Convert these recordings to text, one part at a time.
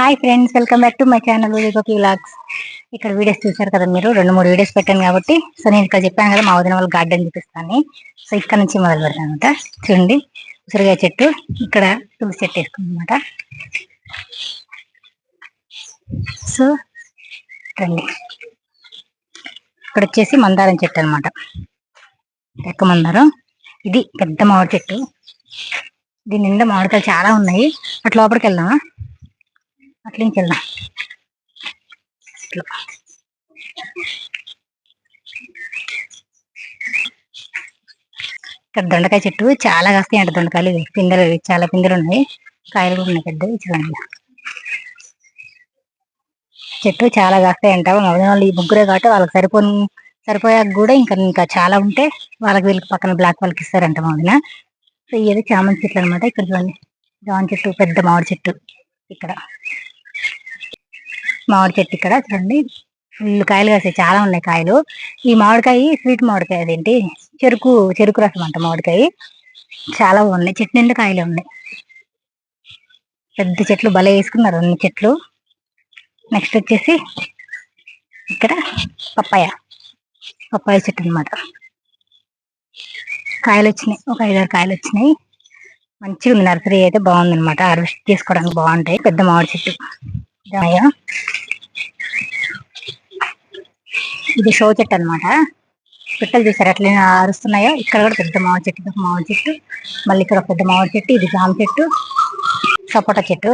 Hi friends welcome back to my channel Vijayagopi vlogs ఇక్కడ videos చూసారు కదా మీరు? రెండు మూడు వీడియోస్ పెట్టాను కాబట్టి సో నేను ఇక్కడ చెప్పాను కదా మా వదిన వాళ్ళ గార్డెన్ చూపిస్తాను. సో ఇక్కడ నుంచి మొదలు పెడతాను అనమాట చూడండి ఉసిరికాయ చెట్టు ఇక్కడ తులసి చెట్టు వేసుకుందన్నమాట సో రండి ఇక్కడ వచ్చేసి మందారం చెట్టు అనమాట ఎక్క మందారం. ఇది పెద్ద మామిడి చెట్టు. దీని నిండా మామిడికాయలు చాలా ఉన్నాయి. అటు లోపలికి వెళ్దామా? అట్లా వెళ్దాం ఇక్కడ దొండకాయ చెట్టు చాలా కాస్తాయి అంట దొండకాయలు పిందెలు చాలా పిందెలు ఉన్నాయి. కాయలు కూడా ఉన్నాయి పెద్దవి. చూడండి చెట్టు చాలా కాస్తాయి అంట. వాళ్ళు ఈ ముగ్గురే కాబట్టి వాళ్ళకి సరిపో సరిపోయాక కూడా ఇంకా ఇంకా చాలా ఉంటే వాళ్ళకి వీళ్ళకి పక్కన బ్లాక్ వాళ్ళకి ఇస్తారంట మామిన సో ఇది చామంతి చెట్లు అనమాట ఇక్కడ చూడండి. జామ చెట్టు పెద్ద మామిడి చెట్టు. ఇక్కడ. మామిడి చెట్టు ఇక్కడ చూడండి. ఫుల్ కాయలు కాసాయి చాలా ఉన్నాయి కాయలు. ఈ మామిడికాయ స్వీట్ మామిడికాయ అదేంటి? చెరుకు చెరుకు రసం అంట మామిడికాయ. చాలా ఉన్నాయి చెట్టు నిండా కాయలు ఉన్నాయి. పెద్ద చెట్లు భలే వేసుకున్నారు అన్ని చెట్లు. నెక్స్ట్ వచ్చేసి ఇక్కడ పప్పాయ. పప్పాయ చెట్టు అన్నమాట. కాయలు వచ్చినాయి. ఒక ఐదారు కాయలు వచ్చినాయి. మంచిగా ఉంది నర్సరీ అయితే బాగుంది అనమాట హార్వెస్ట్ చేసుకోవడానికి బాగుంటాయి. పెద్ద మామిడి చెట్టు. ఇది షో చెట్టు అన్నమాట. పిట్టలు చూసారు ఎట్లా అరుస్తున్నాయో ఇక్కడ కూడా పెద్ద మామిడి చెట్టు ఇది ఒక మామిడి చెట్టు. మళ్ళీ ఇక్కడ ఒక పెద్ద మామిడి చెట్టు ఇది జామ చెట్టు. సపోటా చెట్టు.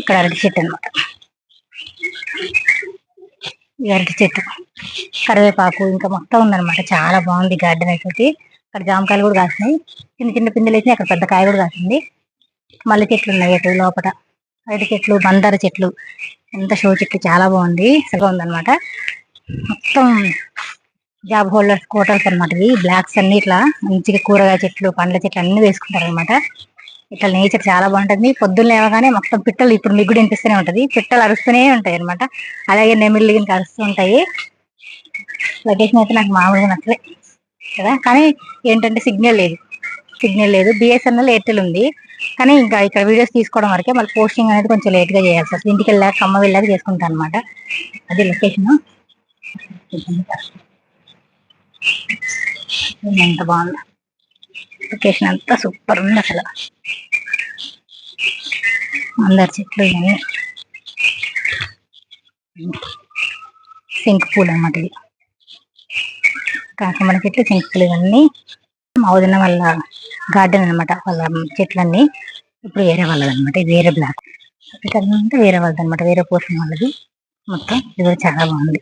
ఇక్కడ అరటి చెట్టు అన్నమాట. అరటి చెట్టు. కరివేపాకు ఇంకా మొత్తం ఉందన్నమాట. చాలా బాగుంది గార్డెన్ అయితే అక్కడ జామకాయలు కూడా కాసినాయి చిన్న చిన్న పిందెలు వేసినాయి అక్కడ పెద్ద కాయ కూడా కాసింది మల్లె చెట్లు ఉన్నాయి అటు లోపల అరటి చెట్లు మందార చెట్లు. ఎంత షో చెట్లు చాలా బాగుంది. సగం ఉందన్నమాట. మొత్తం జాబ్ హోల్డర్స్ క్వార్టర్స్ అనమాట ఇవి బ్లాక్స్ అన్ని ఇట్లా మంచిగా కూరగాయ చెట్లు పండ్ల చెట్లు అన్ని వేసుకుంటారు అనమాట ఇట్లా నేచర్ చాలా బాగుంటుంది. పొద్దున్న లేవగానే మొత్తం పిట్టలు ఇప్పుడు మీకు కూడా వినిపిస్తూనే ఉంటది. పిట్టలు అరుస్తూనే ఉంటాయి అనమాట అలాగే నెమిళ్ళు ఇంకా అరుస్తూ ఉంటాయి. లొకేషన్ అయితే నాకు మామూలుగా నచ్చలే కదా? కానీ ఏంటంటే సిగ్నల్ లేదు. సిగ్నల్ లేదు. బిఎస్ఎన్ఎల్ ఎయిర్టెల్ ఉంది. కానీ ఇంకా ఇక్కడ వీడియోస్ తీసుకోవడం వరకే మళ్ళీ పోస్టింగ్ అనేది కొంచెం లేట్గా చేయాల్సి వస్తుంది ఇంటికి వెళ్ళాక అమ్మ వెళ్ళాక చేసుకుంటాను అనమాట అది లొకేషన్. ఎంత బాగుంది. లొకేషన్ అంతా సూపర్ ఉంది అసలు. అందరి చెట్లు ఇవన్నీ. సింక్ పూలు అన్నమాట ఇది కాకమ్మ చెట్లు సింక్ పూలు ఇవన్నీ. మా వదిన వాళ్ళ గార్డెన్ అన్నమాట వాళ్ళ చెట్లన్నీ ఇప్పుడు వేరే వాళ్ళది అనమాట ఇది వేరే బ్లాక్ అంటే వేరే వాళ్ళది అనమాట వేరే పోర్షన్ వాళ్ళది. మొత్తం ఇది చాలా బాగుంది.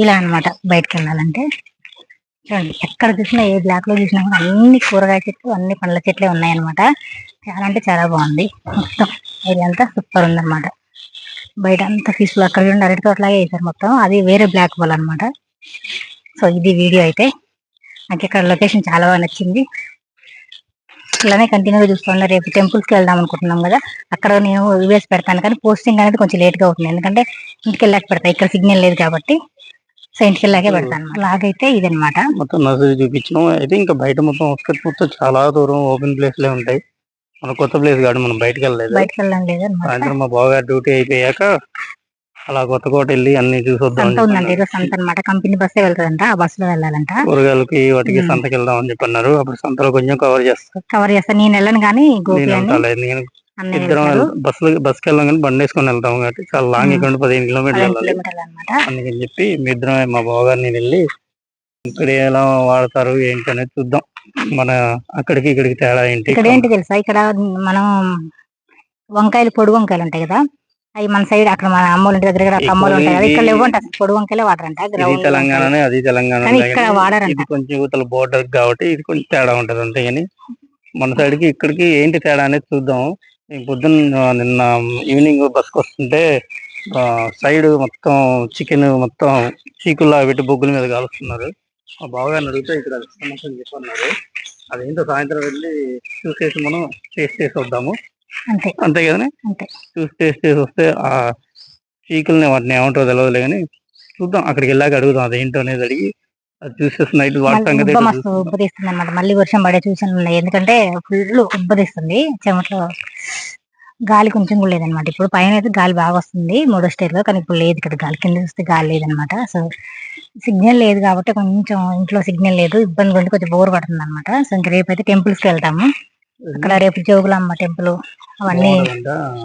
ఇలా అన్నమాట బయటకు వెళ్ళాలంటే. చూడండి ఎక్కడ చూసినా ఏ బ్లాక్లో చూసినా కూడా అన్ని కూరగాయ చెట్లు అన్ని పండ్ల చెట్లే ఉన్నాయన్నమాట. చాలా అంటే చాలా బాగుంది. మొత్తం ఏరియా అంతా సూపర్ ఉందన్నమాట. బయట అంతా పీస్ఫుల్ అక్కడ చూడండి అరటి తోటలాగే వేసారు మొత్తం. అది వేరే బ్లాక్ బాల్ అన్నమాట. సో ఇది వీడియో అయితే. నాకు ఇక్కడ లొకేషన్ చాలా బాగా నచ్చింది. ఇలానే కంటిన్యూగా చూస్తున్నా రేపు టెంపుల్స్కి వెళ్దాం అనుకుంటున్నాం కదా. అక్కడ నేను వీడియోస్ పెడతాను కానీ పోస్టింగ్ అనేది కొంచెం లేట్గా అవుతుంది. ఎందుకంటే ఇంటికి వెళ్ళాక పెడతా. ఇక్కడ సిగ్నల్ లేదు కాబట్టి. సో ఇంటికి వెళ్ళాకే పెడతాను లాగైతే ఇదన్నమాట. మొత్తం నర్సరీ చూపించినాం అయితే ఇంకా బయట మొత్తం అవుట్స్కట్ మొత్తం చాలా దూరం ఓపెన్ ప్లేస్ లే ఉంటాయి. మన కొత్త ప్లేస్ కాదు మనం బయటకు వెళ్ళలేదు బయటకు వెళ్ళడం లేదు సాయంత్రం మా బావగారు డ్యూటీ అయిపోయాక అలా కొత్తకోట వెళ్ళి అన్ని చూసొద్దాం సంత అనమాట కంపెనీ బస్సే వెళ్తుందంట ఆ బస్సులో వెళ్ళాలంట. కూరగాయలకి వాటికి. సంతకి వెళ్దాం అని చెప్పి అన్నారు అప్పుడు సంతలో కొంచెం కవర్ చేస్తా. కవర్ చేస్తా. నేను వెళ్ళను కానీ గోపి నేను అని ఇద్దరం బస్సు బస్కి వెళ్ళాం కానీ బండి వేసుకొని వెళ్తాం కాబట్టి చాలా లాంగ్. ఇక్కడ పదిహేను కిలోమీటర్లు వెళ్ళాలి. అనమాట అందుకని చెప్పి మీ ఇద్దరం మా బావగారు నేను వెళ్ళి ఇక్కడ ఎలా వాడతారు ఏంటి అనేది చూద్దాం. మన అక్కడికి ఇక్కడికి తేడా ఏంటి? ఇక్కడ ఏంటి తెలుసా? ఇక్కడ మనం వంకాయలు పొడి వంకాయలు ఉంటాయి కదా? అవి మన సైడ్ అక్కడ మన అమ్మోళ్ళ ఇంటి దగ్గర అక్కడ అమ్మోళ్ళు ఉంటాయి కదా. ఇక్కడ లేవంట పొడి వంకాయలే వాడరంట. గ్రౌండ్ తెలంగాణనే అది తెలంగాణ కానీ ఇక్కడ వాడరంట. ఇది కొంచెం యువతల బోర్డర్ కాబట్టి ఇది కొంచెం తేడా ఉంటది అంతే కానీ మన సైడ్కి ఇక్కడికి ఏంటి తేడా అనేది చూద్దాం. నేను పొద్దున్న నిన్న ఈవినింగ్ బస్కి వస్తుంటే సైడ్ మొత్తం చికెన్ మొత్తం చీకుల్లా పెట్టి బొగ్గుల మీద కాలుస్తున్నారు. మా బావగారిని అడిగితే ఇక్కడ సమస్య అని చెప్పి అన్నారు అదేంటో సాయంత్రం వెళ్ళి చూసేసి మనం టేస్ట్ చేసి వద్దాము. అంతే. అంతే కదనే? అంతే. చూసి టేస్ట్ చేసి వస్తే ఆ చీకుల్ని వాటిని ఏమంటారో తెలియదులే కానీ చూద్దాం. అక్కడికి వెళ్ళాక అడుగుదాం అదేంటో అనేది అడిగి అది చూసేసి నైట్ ఉబ్బ ఏంటో మస్తు అనమాట మళ్ళీ వర్షం పడే సూచనలు ఉన్నాయి ఎందుకంటే ఫుల్ ఉబ్బదీస్తుంది. చెమట్లో గాలి కొంచెం కూడా లేదనమాట ఇప్పుడు పైన అయితే గాలి బాగా వస్తుంది మూడో స్టేర్లో కానీ ఇప్పుడు లేదు ఇక్కడ గాలి. కింద చూస్తే గాలి లేదనమాట సో సిగ్నల్ లేదు కాబట్టి కొంచెం ఇంట్లో సిగ్నల్ లేదు. ఇబ్బంది కొంచెం కొంచెం బోర్ పడుతుంది అనమాట సో ఇంకా రేపు అయితే టెంపుల్స్కి వెళ్తాము. అక్కడ రేపు జోగులమ్మ టెంపుల్ అవన్నీ.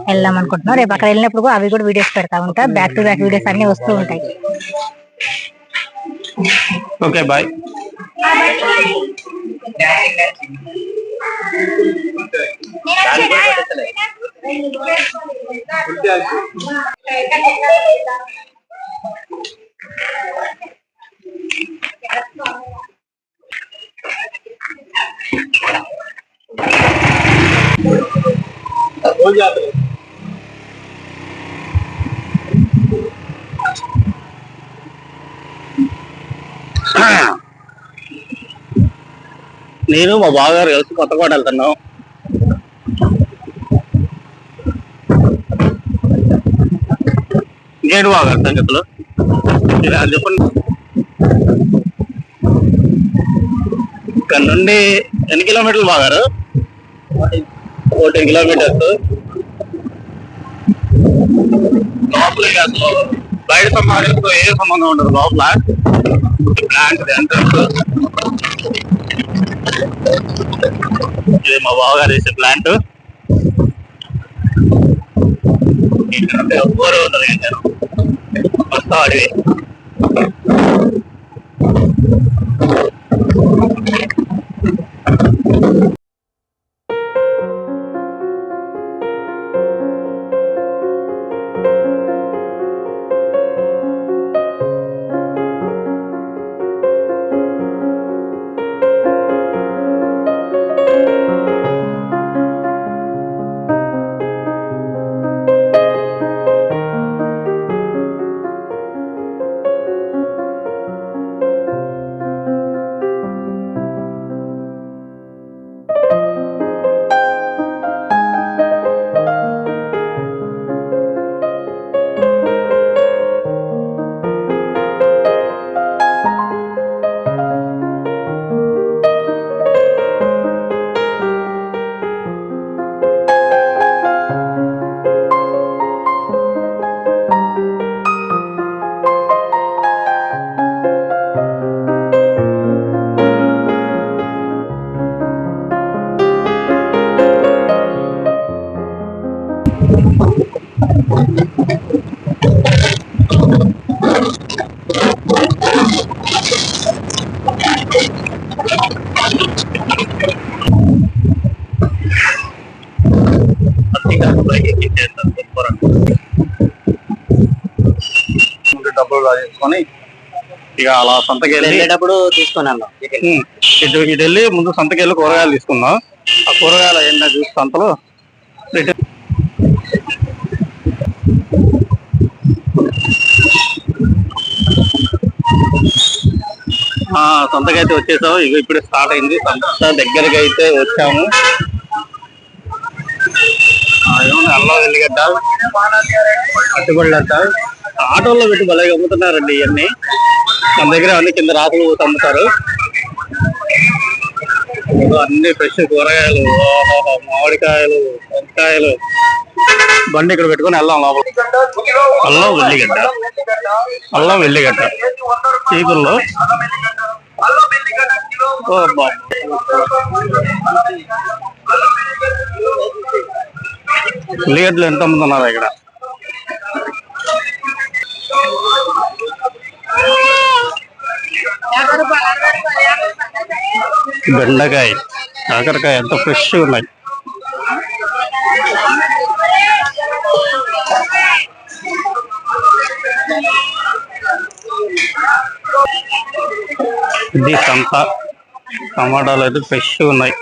వెళ్దాం అనుకుంటున్నాం. రేపు అక్కడ వెళ్ళినప్పుడు అవి కూడా వీడియోస్ పెడతా ఉంటా. బ్యాక్ టు బ్యాక్ వీడియోస్ అన్ని వస్తూ ఉంటాయి. Okay bye. నేను మా బావగారు కలిసి కొత్తకోట వెళ్తున్నాం. ఇంకేంటి బావగారు సంగతులు? చెప్పండి. ఇక్కడ నుండి ఎన్ని కిలోమీటర్లు బాగారు ఫోర్టీన్ కిలోమీటర్స్. లోపల అసలు బయట సమాజంతో ఏ సంబంధం ఉండదు లోపల. ప్లాంట్ ఎంట్రన్స్ ఇది మా బావగారు వేసే ప్లాంట్ ఇక్కడ ఎవ్వరు ఉండరు ఏం జనం. రాజేసుకొని ఇక అలా సంతకి వెళ్ళి వెళ్ళేటప్పుడు తీసుకొని వెళ్దాం. ఉమ్, ఇటు ఇటు వెళ్ళి ముందు సంతకి వెళ్ళి కూరగాయలు తీసుకుందాం. ఆ కూరగాయలు ఏంటో చూసి సంతలో రిటర్న్ ఆ, సంతకి అయితే వచ్చేసాము ఇక ఇప్పుడే స్టార్ట్ అయింది. సంత దగ్గరికి అయితే వచ్చాము అల్లం ఎల్లిగడ్డ అట్టుబడి ఆటోల్లో పెట్టి భలే అమ్ముతున్నారండి ఇవన్నీ. మన దగ్గర అన్ని కింద రాసులు అమ్ముతారు. అన్ని ఫ్రెష్ కూరగాయలు మామిడికాయలు వంకాయలు. బండి ఇక్కడ పెట్టుకొని వెళ్దాం లోపల. అల్లం వెల్లిగడ్డ. అల్లం వెల్లిగడ్డ. చీకుల్లో ఉల్లిగడ్డలు ఎంత అమ్ముతున్నారు ఇక్కడ? బెండకాయ కాకరకాయ ఎంత ఫ్రెష్ ఉన్నాయి. ఇది సంత. టమాటాలు అయితే ఫ్రెష్ ఉన్నాయి.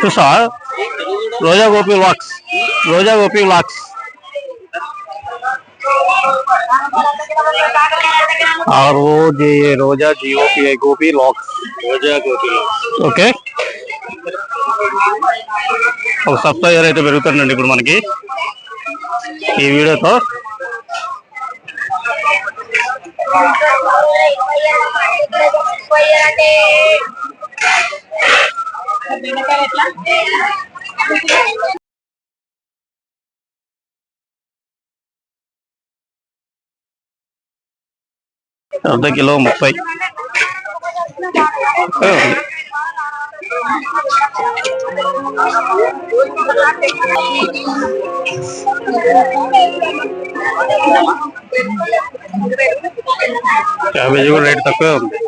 చూసా Roja Gopi vlogs Roja Gopi vlogs R O J Roja G O P I Gopi vlogs Roja Gopi okay. ఒక సబ్స్క్రైబర్ అయితే పెరుగుతుందండి ఇప్పుడు మనకి. ఈ వీడియోతో. అర్ధ కిలో ముప్పై. క్యాబేజీ కూడా రేట్ తక్కువే ఉంది.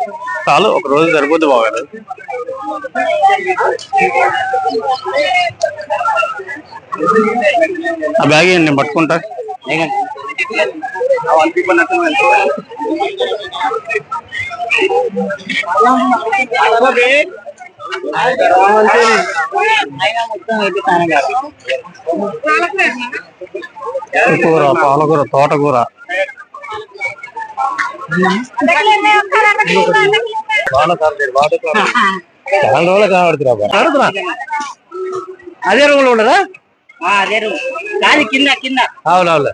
చాలు ఒక రోజు సరిపోద్ది బాగారు ఆ బ్యాగ్ ఏంటి నేను పట్టుకుంటా? కూర పాలకూర తోటకూర. చాలా రోజులు కనబడుతున్నా అదే రూమ్ ఉండదా అదే రూమ్ కాదు కింద కింద. అవునవును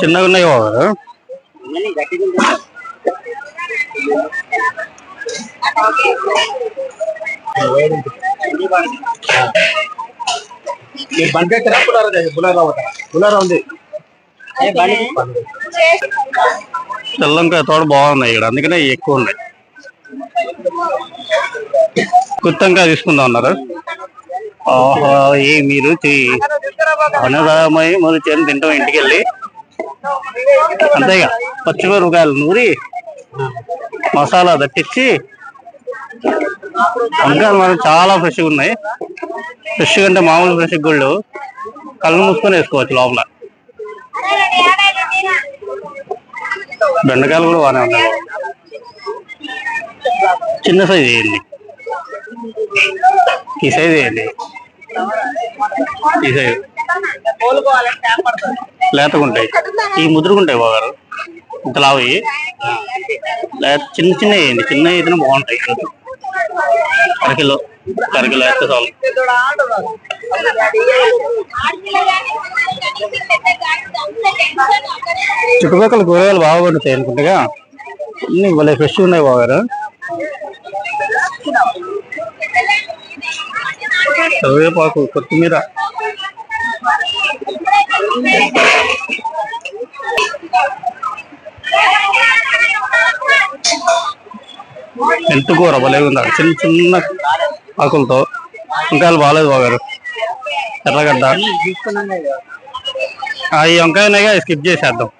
చిన్నగా ఉన్నాయి బాబు. ఇవన్నీ గట్టిగా ఉంటుంది. ఏ బండి తెల్లంకాయ తోట బాగున్నాయి ఇక్కడ అందుకనే ఎక్కువ ఉన్నాయి. గుత్తంకాయ తీసుకుందాం అన్నారు. ఆహా ఏ మీరు అనరామై మొదటి చేను తింటాం ఇంటికి వెళ్ళి అంతేగా పచ్చిమిరపకాయలు నూరి మసాలా దట్టించి వంకాయలు మనం చాలా ఫ్రెష్గా ఉన్నాయి. ఫ్రెష్ అంటే మామూలు ఫ్రెష్ గుళ్ళు. కళ్ళు మూసుకొని వేసుకోవచ్చు లోపల. బెండకాయలు కూడా బాగానే ఉన్నాయి. చిన్న సైజ్ వేయండి ఈ సైజ్ వేయండి ఈ సైజ్ లేతగుంటాయి. ఈ ముదురుగుంటాయి బాగారు. ఇంత లావి లేత చిన్న చిన్న వేయండి. చిన్న అయితేనే బాగుంటాయి. అరకిలో. అరకిలో వేస్తే చాలు. చుట్టుపక్కల కూరగాయలు బాగా పండుతాయి అనుకుంటగా అన్ని భలే ఫ్రెష్ ఉన్నాయి బాగారు. కరివేపాకు కొత్తిమీర. ఎంత కూర భలే చిన్న చిన్న ఆకులతో. వంకాయలు బాగాలేదు బాగారు. ఎర్రగడ్డ. ఆ, ఈ వంకాయ స్కిప్ చేసేద్దాం.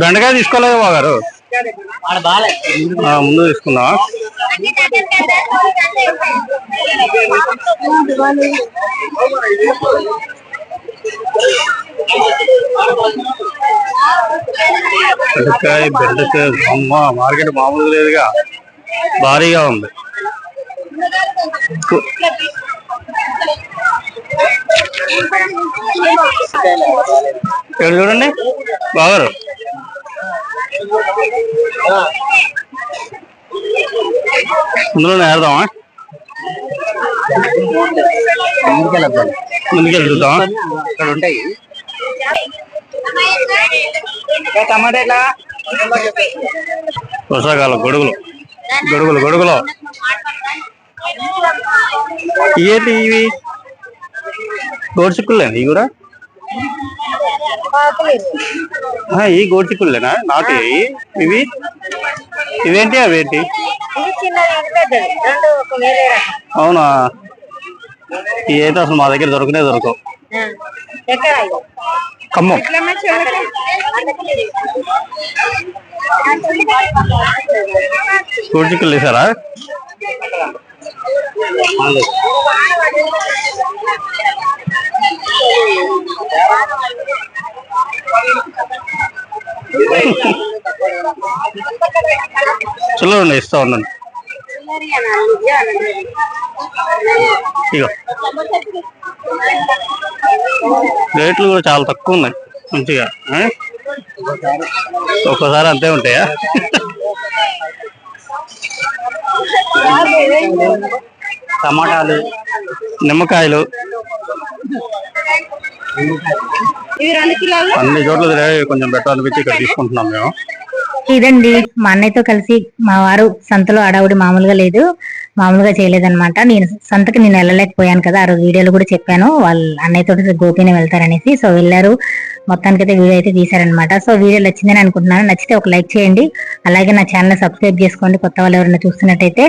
బెండకాయ తీసుకోలేదు బాగారు. ముందు తీసుకుందామా? బెండకాయ బెండకాయ అమ్మ మార్కెట్ మామూలుగా లేదుగా. భారీగా ఉంది. ఇక్కడ చూడండి? బాగారు ఇందులో నేర్దామా ముందుకెళ్ళి చూద్దామా ఇక్కడ ఉంటాయి టమాటా వర్షాకాలం గొడుగులు. గొడుగులు గొడుగులు. ఏంటి ఇవి? గోడు చిక్కులేండి ఇవి కూడా ఈ గోడు చిక్కులేనా? నాటు ఇవి? ఇవేంటి అవేంటి? అవునా? ఇవి అసలు మా దగ్గర దొరకనే దొరకవు. ఖమ్మం. గోడు చిక్కులు వేసారా చిల్లర ఇస్తా ఉండండి రేట్లు కూడా చాలా తక్కువ ఉన్నాయి. మంచిగా ఆ? ఒక్కోసారి అంతే ఉంటాయా? టమాటాలు నిమ్మకాయలు. అన్ని చోట్ల కొంచెం బెటర్ అనిపించి ఇక్కడ తీసుకుంటున్నాం మేము. ఇదండి మా అన్నయ్యతో కలిసి మా వారు సంతలో అడవుడి మామూలుగా లేదు మామూలుగా చేయలేదన్నమాట. నేను సంతకి నేను వెళ్ళలేకపోయాను కదా ఆ రోజు వీడియోలో కూడా చెప్పాను. వాళ్ళ అన్నయ్యతో గోపిని వెళ్తారనేసి. సో వెళ్ళారు. మొత్తానికి అయితే వీడియో అయితే తీశారనమాట సో వీడియో నచ్చిందని అనుకుంటున్నాను. నచ్చితే ఒక లైక్ చేయండి. అలాగే నా ఛానల్ సబ్స్క్రైబ్ చేసుకోండి. కొత్త వాళ్ళు ఎవరైనా చూస్తున్నట్టయితే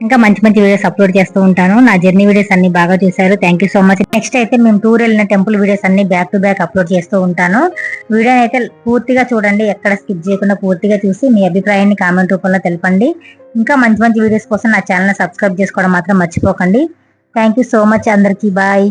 ఇంకా మంచి మంచి వీడియోస్ అప్లోడ్ చేస్తూ ఉంటాను. నా జర్నీ వీడియోస్ అన్ని బాగా చూశారు. Thank you so much next అయితే మేము టూర్ వెళ్ళిన టెంపుల్ వీడియోస్ అన్ని బ్యాక్ టు బ్యాక్ అప్లోడ్ చేస్తూ ఉంటాను. వీడియో అయితే పూర్తిగా చూడండి. ఎక్కడ స్కిప్ చేయకుండా పూర్తిగా చూసి మీ అభిప్రాయాన్ని కామెంట్ రూపంలో తెలపండి. ఇంకా మంచి మంచి వీడియోస్ కోసం నా ఛానల్ సబ్స్క్రైబ్ చేసుకోవడం మాత్రం మర్చిపోకండి. థ్యాంక్ యూ సో మచ్ అందరికీ. బాయ్